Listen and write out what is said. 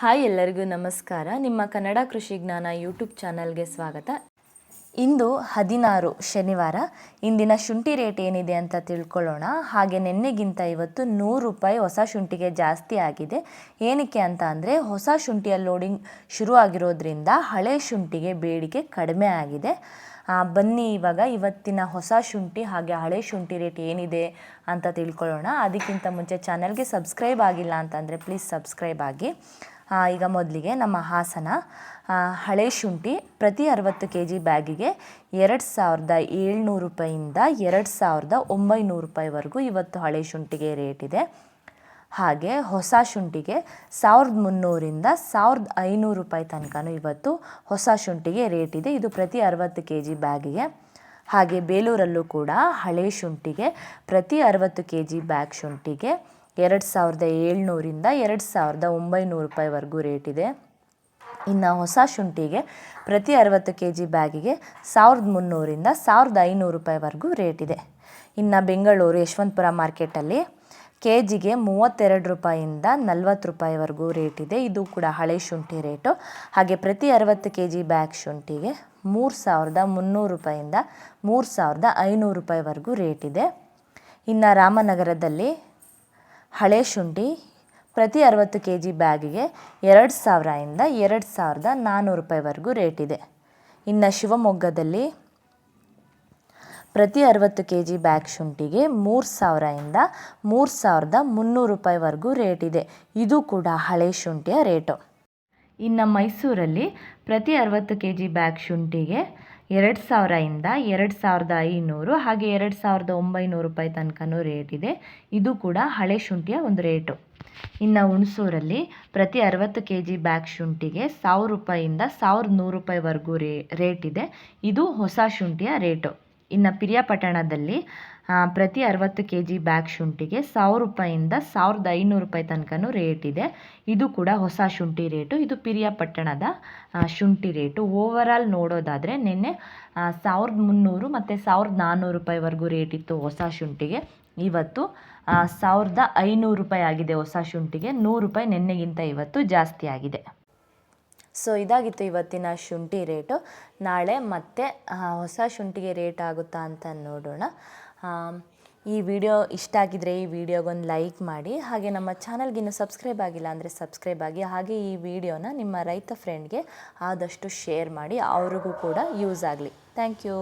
Hi ಎಲ್ಲರಿಗೂ ನಮಸ್ಕಾರ. ನಿಮ್ಮ ಕನ್ನಡ ಕೃಷಿ ಜ್ಞಾನ ಯೂಟ್ಯೂಬ್ ಚಾನಲ್ಗೆ ಸ್ವಾಗತ. ಇಂದು ಹದಿನಾರು ಶನಿವಾರ. ಇಂದಿನ ಶುಂಠಿ ರೇಟ್ ಏನಿದೆ ಅಂತ ತಿಳ್ಕೊಳ್ಳೋಣ. ಹಾಗೆ ನಿನ್ನೆಗಿಂತ ಇವತ್ತು ನೂರು ರೂಪಾಯಿ ಹೊಸ ಶುಂಠಿಗೆ ಜಾಸ್ತಿ ಆಗಿದೆ. ಏನಕ್ಕೆ ಅಂತ ಅಂದರೆ, ಹೊಸ ಶುಂಠಿಯ ಲೋಡಿಂಗ್ ಶುರು ಆಗಿರೋದ್ರಿಂದ ಹಳೆ ಶುಂಠಿಗೆ ಬೇಡಿಕೆ ಕಡಿಮೆ ಆಗಿದೆ. ಬನ್ನಿ ಇವಾಗ, ಇವತ್ತಿನ ಹೊಸ ಶುಂಠಿ ಹಾಗೆ ಹಳೆ ಶುಂಠಿ ರೇಟ್ ಏನಿದೆ ಅಂತ ತಿಳ್ಕೊಳ್ಳೋಣ. ಅದಕ್ಕಿಂತ ಮುಂಚೆ ಚಾನಲ್ಗೆ ಸಬ್ಸ್ಕ್ರೈಬ್ ಆಗಿಲ್ಲ ಅಂತಂದರೆ ಪ್ಲೀಸ್ ಸಬ್ಸ್ಕ್ರೈಬ್ ಆಗಿ. ಈಗ ಮೊದಲಿಗೆ ನಮ್ಮ ಹಾಸನ ಹಳೆ ಶುಂಠಿ ಪ್ರತಿ ಅರವತ್ತು ಕೆ ಜಿ ಬ್ಯಾಗಿಗೆ ಎರಡು ಸಾವಿರದ ಏಳ್ನೂರು ರೂಪಾಯಿಂದ ಎರಡು ಸಾವಿರದ ಒಂಬೈನೂರು ರೂಪಾಯಿವರೆಗೂ ಇವತ್ತು ಹಳೆ ಶುಂಠಿಗೆ ರೇಟ್ ಇದೆ. ಹಾಗೆ ಹೊಸ ಶುಂಠಿಗೆ ಸಾವಿರದ ಮುನ್ನೂರಿಂದ ಸಾವಿರದ ಐನೂರು ರೂಪಾಯಿ ತನಕನೂ ಇವತ್ತು ಹೊಸ ಶುಂಠಿಗೆ ರೇಟ್ ಇದೆ. ಇದು ಪ್ರತಿ ಅರವತ್ತು ಕೆ ಜಿ ಬ್ಯಾಗಿಗೆ. ಹಾಗೆ ಬೇಲೂರಲ್ಲೂ ಕೂಡ ಹಳೆ ಶುಂಠಿಗೆ, ಪ್ರತಿ ಅರವತ್ತು ಕೆ ಜಿ ಬ್ಯಾಗ್ ಶುಂಠಿಗೆ ಎರಡು ಸಾವಿರದ ಏಳ್ನೂರಿಂದ ಎರಡು ಸಾವಿರದ ಒಂಬೈನೂರು ರೂಪಾಯಿವರೆಗೂ ರೇಟ್ ಇದೆ. ಇನ್ನು ಹೊಸ ಶುಂಠಿಗೆ ಪ್ರತಿ ಅರವತ್ತು ಕೆ ಜಿ ಬ್ಯಾಗಿಗೆ ಸಾವಿರದ ಮುನ್ನೂರಿಂದ ಸಾವಿರದ ಐನೂರು ರೂಪಾಯಿವರೆಗೂ ರೇಟ್ ಇದೆ. ಇನ್ನು ಬೆಂಗಳೂರು ಯಶವಂತಪುರ ಮಾರ್ಕೆಟಲ್ಲಿ ಕೆ ಜಿಗೆ ಮೂವತ್ತೆರಡು ರೂಪಾಯಿಂದ ನಲ್ವತ್ತು ರೂಪಾಯಿವರೆಗೂ ರೇಟ್ ಇದೆ. ಇದು ಕೂಡ ಹಳೆ ಶುಂಠಿ ರೇಟು. ಹಾಗೆ ಪ್ರತಿ ಅರವತ್ತು ಕೆ ಜಿ ಬ್ಯಾಗ್ ಶುಂಠಿಗೆ ಮೂರು ಸಾವಿರದ ಮುನ್ನೂರು ರೂಪಾಯಿಂದ ಮೂರು ಸಾವಿರದ ಐನೂರು ರೂಪಾಯಿವರೆಗೂ ರೇಟ್ ಇದೆ. ಇನ್ನು ರಾಮನಗರದಲ್ಲಿ ಹಳೆ ಶುಂಠಿ ಪ್ರತಿ ಅರವತ್ತು ಕೆ ಜಿ ಬ್ಯಾಗಿಗೆ ಎರಡು ಸಾವಿರದಿಂದ ಎರಡು ಸಾವಿರದ ನಾನ್ನೂರು ರೂಪಾಯಿವರೆಗೂ ರೇಟ್ ಇದೆ. ಇನ್ನು ಶಿವಮೊಗ್ಗದಲ್ಲಿ ಪ್ರತಿ ಅರವತ್ತು ಕೆ ಜಿ ಬ್ಯಾಗ್ ಶುಂಠಿಗೆ ಮೂರು ಸಾವಿರದಿಂದ ಮೂರು ಸಾವಿರದ ಮುನ್ನೂರು ರೂಪಾಯಿವರೆಗೂ ರೇಟ್ ಇದೆ. ಇದು ಕೂಡ ಹಳೆ ಶುಂಠಿಯ ರೇಟು. ಇನ್ನು ಮೈಸೂರಲ್ಲಿ ಪ್ರತಿ ಅರವತ್ತು ಕೆ ಜಿ ಬ್ಯಾಗ್ ಶುಂಠಿಗೆ ಎರಡು ಸಾವಿರದಿಂದ ಎರಡು ಸಾವಿರದ ಐನೂರು ಹಾಗೆ ಎರಡು ಸಾವಿರದ ಒಂಬೈನೂರು ರೂಪಾಯಿ ತನಕನೂ ರೇಟ್ ಇದೆ. ಇದು ಕೂಡ ಹಳೆ ಶುಂಠಿಯ ಒಂದು ರೇಟು. ಇನ್ನು ಹುಣಸೂರಲ್ಲಿ ಪ್ರತಿ ಅರವತ್ತು ಕೆ ಜಿ ಬ್ಯಾಗ್ ಶುಂಠಿಗೆ ಸಾವಿರ ರೂಪಾಯಿಯಿಂದ ಸಾವಿರದ ನೂರು ರೂಪಾಯಿವರೆಗೂ ರೇ, ರೇಟ್ ಇದೆ. ಇದು ಹೊಸ ಶುಂಠಿಯ ರೇಟು. ಇನ್ನು ಪಿರಿಯಾಪಟ್ಟಣದಲ್ಲಿ ಪ್ರತಿ ಅರವತ್ತು ಕೆ ಜಿ ಬ್ಯಾಗ್ ಶುಂಠಿಗೆ ಸಾವಿರ ರೂಪಾಯಿಂದ ಸಾವಿರದ ಐನೂರು ರೂಪಾಯಿ ತನಕನೂ ರೇಟ್ ಇದೆ. ಇದು ಕೂಡ ಹೊಸ ಶುಂಠಿ ರೇಟು. ಇದು ಪಿರಿಯಾಪಟ್ಟಣದ ಶುಂಠಿ ರೇಟು. ಓವರಾಲ್ ನೋಡೋದಾದರೆ ನಿನ್ನೆ ಸಾವಿರದ ಮುನ್ನೂರು ಮತ್ತು ಸಾವಿರದ ನಾನ್ನೂರು ರೂಪಾಯಿವರೆಗೂ ರೇಟ್ ಇತ್ತು ಹೊಸ ಶುಂಠಿಗೆ. ಇವತ್ತು ಸಾವಿರದ ಐನೂರು ರೂಪಾಯಿ ಆಗಿದೆ ಹೊಸ ಶುಂಠಿಗೆ. ನೂರು ರೂಪಾಯಿ ನಿನ್ನೆಗಿಂತ ಇವತ್ತು ಜಾಸ್ತಿ ಆಗಿದೆ. ಸೊ ಇದಾಗಿತ್ತು ಇವತ್ತಿನ ಶುಂಠಿ ರೇಟು. ನಾಳೆ ಮತ್ತೆ ಹೊಸ ಶುಂಠಿಗೆ ರೇಟ್ ಆಗುತ್ತಾ ಅಂತ ನೋಡೋಣ. ಈ ವಿಡಿಯೋ ಇಷ್ಟ ಆಗಿದ್ರೆ ಈ ವಿಡಿಯೋಗೊಂದು ಲೈಕ್ ಮಾಡಿ. ಹಾಗೆ ನಮ್ಮ ಚಾನಲ್ಗೆ ಇನ್ನೂ ಸಬ್ಸ್ಕ್ರೈಬ್ ಆಗಿಲ್ಲ ಅಂದರೆ ಸಬ್ಸ್ಕ್ರೈಬ್ ಆಗಿ. ಹಾಗೆ ಈ ವಿಡಿಯೋನ ನಿಮ್ಮ ರೈತ ಫ್ರೆಂಡ್ಗೆ ಆದಷ್ಟು ಶೇರ್ ಮಾಡಿ. ಅವ್ರಿಗೂ ಕೂಡ ಯೂಸ್ ಆಗಲಿ. Thank you